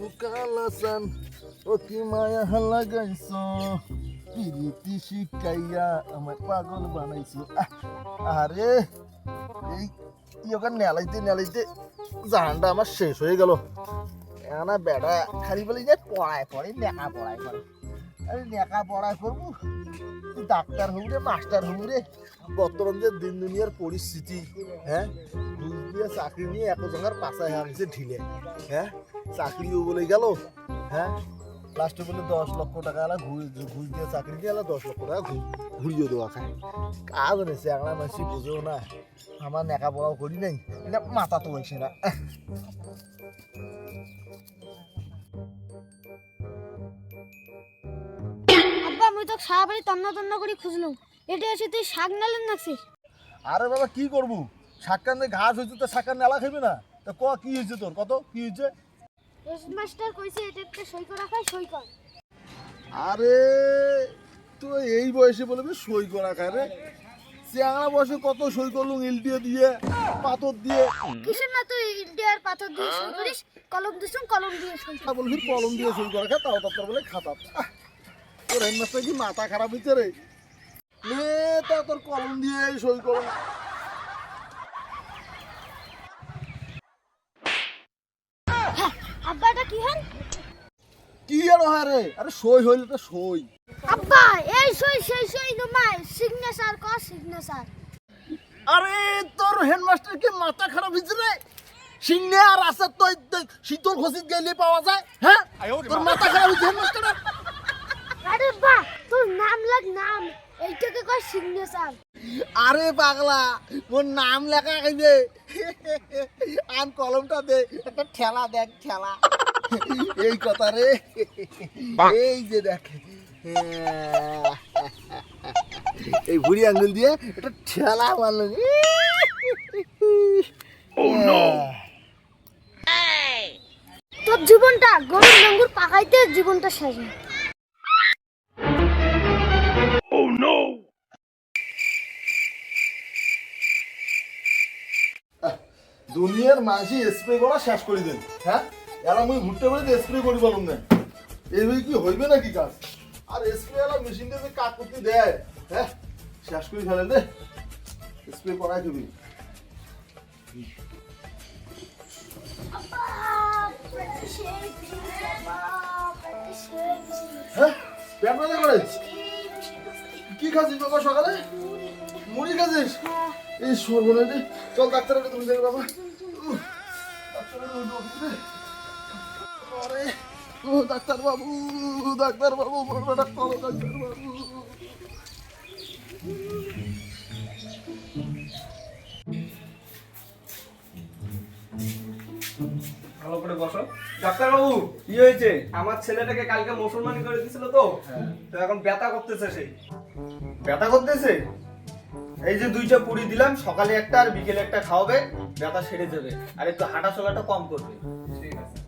মুকালাসান ও কি মায়া হাল্লা গাইছো পিরিতি শিকাইয়া আমার পাগল বানাইছো আরে এই ইয়োগা নেলাইতে নেলাইতে জানটা আমার শেষ হয়ে গেল না বেড়া খালি বলি যে পড়ায় পড়ে নেহা পড়ায় করে আরে লেখা পড়ায় করব। ডাক্তার হবু রে, মাস্টার হবু রে। বর্তমান যে দিন দুনিয়ার পরিস্থিতি হ্যাঁ? ঘুষ দিয়ে চাকরি নিয়ে এত জায়গার পাশায় হাঁকছে ঢিলে হ্যাঁ? চাকরিও বলে গেল হ্যাঁ? লাস্টে বলে দশ লক্ষ টাকা এলা ঘুষ ঘুষ দিয়ে চাকরি নিয়ে এলা দশ লক্ষ টাকা ঘুরিয়ে দেওয়া খায়। কাজ নেছে একটা মানুষ বুঝেও না। আমার নেকা পড়াও করি নাই এটা মাথা তো হয়েছে না। আব্বা আমি তো সারা বাড়ি তন্না তন্না করে খুঁজলাম। এটা এসে তুই শাক নালেন নাকছিস আরে বাবা কি করব? সাক্কানে ঘাস হয়েছে তো সাক্কান নেলা খাবি না? তা ক কি হয়েছে তোর? কত? কি হয়েছে মাস্টার কইছে এটা একটা সই করা খায় সই কর। আরে তুই এই বয়সে বলবি সই করা খায় রে। চেংড়া বয়সে কত সই করলুম ইল দিয়ে পাথর দিয়ে। কিসের না তুই ইন্ডিয়ার পাথর দিয়ে সই করিস? কলম দিস কলম দিয়ে সই কর। বলবি কলম দিয়ে সই করা খায়? তাও তার বলে খাতা। তোর হেডমাস্টার কি মাথা খারাপ হয়েছে রে? তা তোর কলম দিয়ে সই করো। আব্বা এটা কি হল? কি আর হয় রে? আরে সই হইলে তো সই। আব্বা এই সই সেই সই তোমার সিগনেচার কর সিগনেচার আরে তোর হেডমাস্টার কি মাথা খারাপ হয়েছে রে? সিংহে আর আছে তো তো শীতল খসিত গেলে পাওয়া যায় হ্যাঁ? তোর মাথা খারাপ হয়েছে হেডমাস্টার আরে বা তোর নাম লাগ নাম এইটাকে কয় সিগনেচার। আরে পাগলা মোর নাম লেখা খাইবে আন কলমটা দে একটা ঠেলা দেখ ঠেলা। এই কথা রে। এই যে দেখ। এই বুড়ি আঙ্গুল দিয়ে একটা ঠেলা মারল। তোর জীবনটা গরুর লঙ্গুর পাকাইতে জীবনটা শেষ দুনিয়ার মাঝি স্প্রে করা শেষ করে দেন হ্যাঁ? এরা মুই ঘুরতে পারি স্প্রে করি বলুন না এইভাবে কি হইবে নাকি কাজ? আর স্প্রে এলা মেশিন দিয়ে যে কাজ করতে দেয় হ্যাঁ? শেষ করে ফেলে দে স্প্রে করাই তুমি। হ্যাঁ? পেট ব্যথা করে? কি খাচ্ছিস বাবা সকালে? মুড়ি খাচ্ছিস? এই সর্বনাশ। চল ডাক্তারের তুমি যাবে বাবা। ডাক্তারবাবু হয়েছে? আমার ছেলেটাকে কালকে মুসলমানি করে দিয়েছিল তো। তো এখন ব্যথা করতেছে ব্যথা করতেছে? এই যে দুইটা পুরি দিলাম, সকালে একটা আর বিকেলে একটা খাওয়াবে। ব্যথা সেরে যাবে। আর একটু হাঁটা চলাটা কম করবে। ঠিক আছে।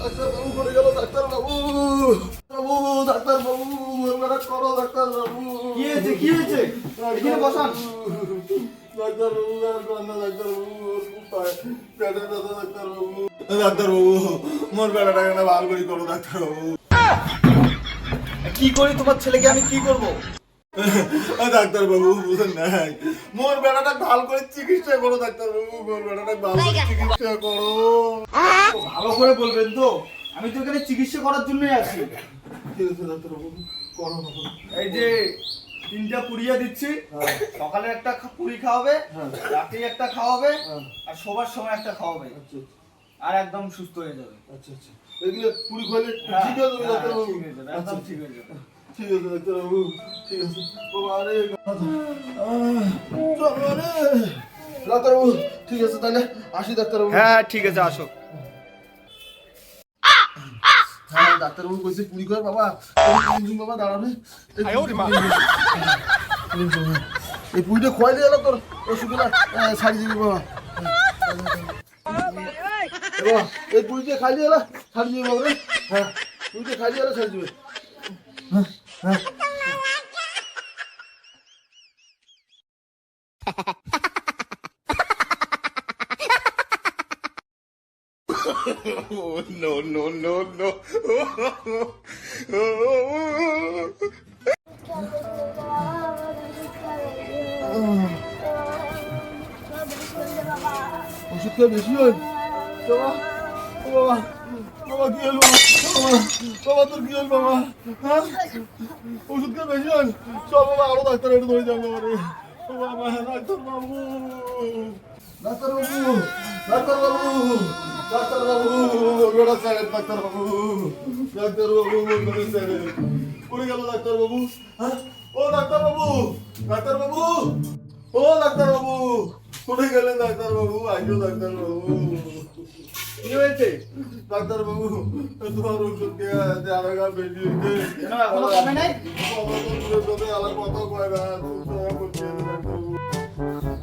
ডাক্তার বাবু করে গেল ডাক্তার বাবু বাবু ডাক্তার বাবু বড়টা করো ডাক্তার বাবু কি হয়েছে? কি হয়েছে? এখানে বসান। ডাক্তার বাবু আর কন্যা ডাক্তার বাবু ওর খুব পায় পেটে ব্যথা ডাক্তার বাবু ডাক্তার বাবু মোর বেড়াটাকে না ভালো করে করো ডাক্তার বাবু কি করি? তোমার ছেলেকে আমি কি করব? ডাক্তার বাবু বুঝেন নাই। মোর বেড়াটা ভালো করে চিকিৎসা করো ডাক্তার বাবু মোর বেড়াটা ভালো করে চিকিৎসা করো। ভালো করে বলবেন তো আমি তো এখানে চিকিৎসা করার জন্যই আছি। ঠিক আছে ডাক্তার বাবু করো। এই যে তিনটা পুড়িয়ে দিচ্ছি। সকালে একটা পুরি খাওয়াবে হ্যাঁ। রাতে একটা খাওয়াবে হ্যাঁ। আর শোবার সময় একটা খাওয়াবে। আচ্ছা। আর একদম সুস্থ হয়ে যাবে। আচ্ছা আচ্ছা। এগুলো পুরি খাইলে হ্যাঁ, ঠিক আছে হ্যাঁ, ঠিক হয়ে আচ্ছা ঠিক হয়ে ঠিক আছে ডাক্তার বাবু ঠিক আছে। বাবা আরে আহ, চলো রে। ডাক্তার বাবু ঠিক আছে তাহলে আসি ডাক্তার বাবু হ্যাঁ ঠিক আছে আসো। হ্যাঁ কইছে পুরি কর বাবা এই বাবা দাঁড়াবে এই পুরিটা খোয়াই দিয়ে গেল তোর ওষুধগুলো ছাড়ি দিবি বাবা। এ বাবা, এই পুরিটা খাই দিয়ে গেল ছাড়ি দিবি বাবা রে হ্যাঁ পুরিটা খাই দিয়ে গেল ছাড়ি দিবে হ্যাঁ হ্যাঁ ওষুধ খেয়ে বেশি হয় বাবা ও বাবা বাবা, কি হলো? বাবা তোর কি হলো, বাবা? হ্যাঁ? ওষুধ খেয়ে বেশি হয়? চল বাবা, আরও ডাক্তার একটু ধরে যাব রে বাবা ডাক্তার বাবু। ডাক্তার বাবু ডাক্তার বাবু ডাক্তার বাবু বেড়া স্যারের ডাক্তার বাবু। ডাক্তার বাবু স্যারের পড়ে গেল ডাক্তার বাবু। হ্যাঁ? ও ডাক্তার বাবু ডাক্তার বাবু। ও ডাক্তার বাবু। কোথায় গেলেন ডাক্তার বাবু আইজো ডাক্তার বাবু কি হয়েছে? ডাক্তার তোমার ওষুধ কে আছে আলাদা বেশি কেন এখনও কমে নাই? আলাদা কথা কয় না বলছি ডাক্তার বাবু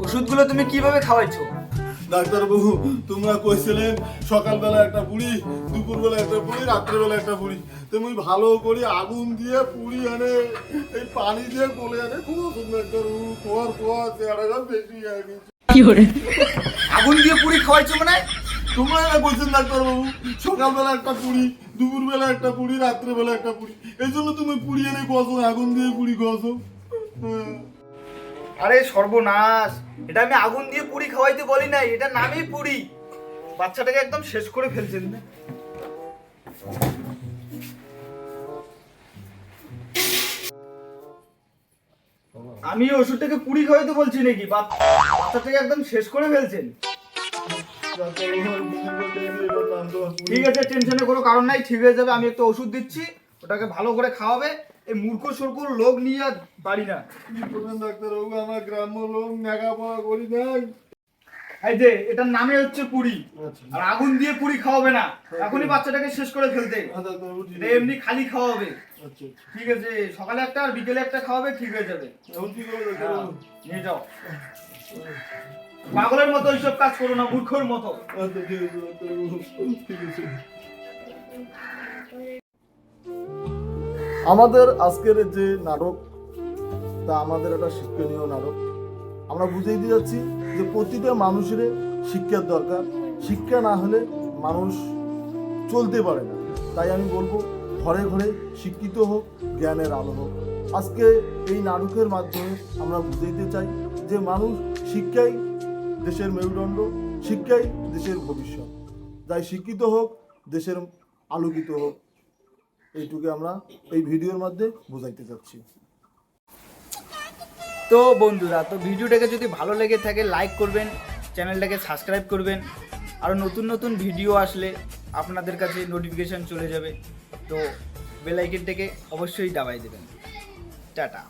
ওষুধগুলো তুমি কীভাবে খাওয়াইছো? ডাক্তারবাবু তোমরা কইছিলেন সকালবেলা একটা পুরি দুপুরবেলা একটা পুরি রাত্রেবেলা একটা পুরি। তুমি ভালো করে আগুন দিয়ে পুরি আনে এই পানি দিয়ে গলে আনে খুব ডাক্তারবাবু খোয়ার খোয়া চেহারাটা বেশি আগুন দিয়ে পুরি খাওয়াইছো মানে? তোমরা না কইছেন ডাক্তারবাবু সকালবেলা একটা পুরি দুপুরবেলা একটা পুরি রাত্রেবেলা একটা পুরি। এই জন্য তুমি পুরি এনে গছো আগুন দিয়ে পুরি গছো আরে সর্বনাশ এটা আমি আগুন দিয়ে পুরি খাওয়াইতে বলি নাই এটা নামই পুরি। বাচ্চাটাকে একদম শেষ করে ফেলছেন না আমি ওষুধটাকে পুরি খাওয়াইতে বলছি নাকি বাচ- বাচ্চাটাকে একদম শেষ করে ফেলছেন। ঠিক আছে, টেনশনের কোনো কারণ নাই, ঠিক হয়ে যাবে, আমি একটা ওষুধ দিচ্ছি, ওটাকে ভালো করে খাওয়াবে। এই মূর্খ সূর্খ লোক নিয়ে আর পারি না। ডাক্তারবাবু, আমার গ্রাম্য লোক লেখাপড়া করি নাই। এই যে এটার নামে হচ্ছে পুরি। আচ্ছা। আর আগুন দিয়ে পুরি খাওয়াবে না। এখনই বাচ্চাটাকে শেষ করে ফেলতে। এটা এমনি খালি খাওয়াবে। আচ্ছা ঠিক আছে সকালে একটা আর বিকেলে একটা খাওয়াবে ঠিক হয়ে যাবে। হ্যাঁ, নিয়ে যাও। পাগলের মতো এইসব কাজ করো না মূর্খর মতো। আচ্ছা আমাদের আজকের যে নাটক তা আমাদের একটা শিক্ষণীয় নাটক। আমরা বুঝিয়ে দিয়ে যাচ্ছি যে প্রতিটা মানুষের শিক্ষার দরকার। শিক্ষা না হলে মানুষ চলতে পারে না। তাই আমি বলব, ঘরে ঘরে শিক্ষিত হোক, জ্ঞানের আলো হোক। আজকে এই নাটকের মাধ্যমে আমরা বুঝাইতে চাই যে মানুষ শিক্ষাই দেশের মেরুদণ্ড, শিক্ষাই দেশের ভবিষ্যৎ। তাই শিক্ষিত হোক, দেশের আলোকিত হোক, এইটুকু আমরা এই ভিডিওর মধ্যে বোঝাইতে চাচ্ছি। তো বন্ধুরা, তো ভিডিওটাকে যদি ভালো লেগে থাকে লাইক করবেন চ্যানেলটাকে সাবস্ক্রাইব করবেন। আরও নতুন নতুন ভিডিও আসলে আপনাদের কাছে নোটিফিকেশান চলে যাবে। তো বেলাইকেনটাকে অবশ্যই দাবাই দেবেন। টাটা।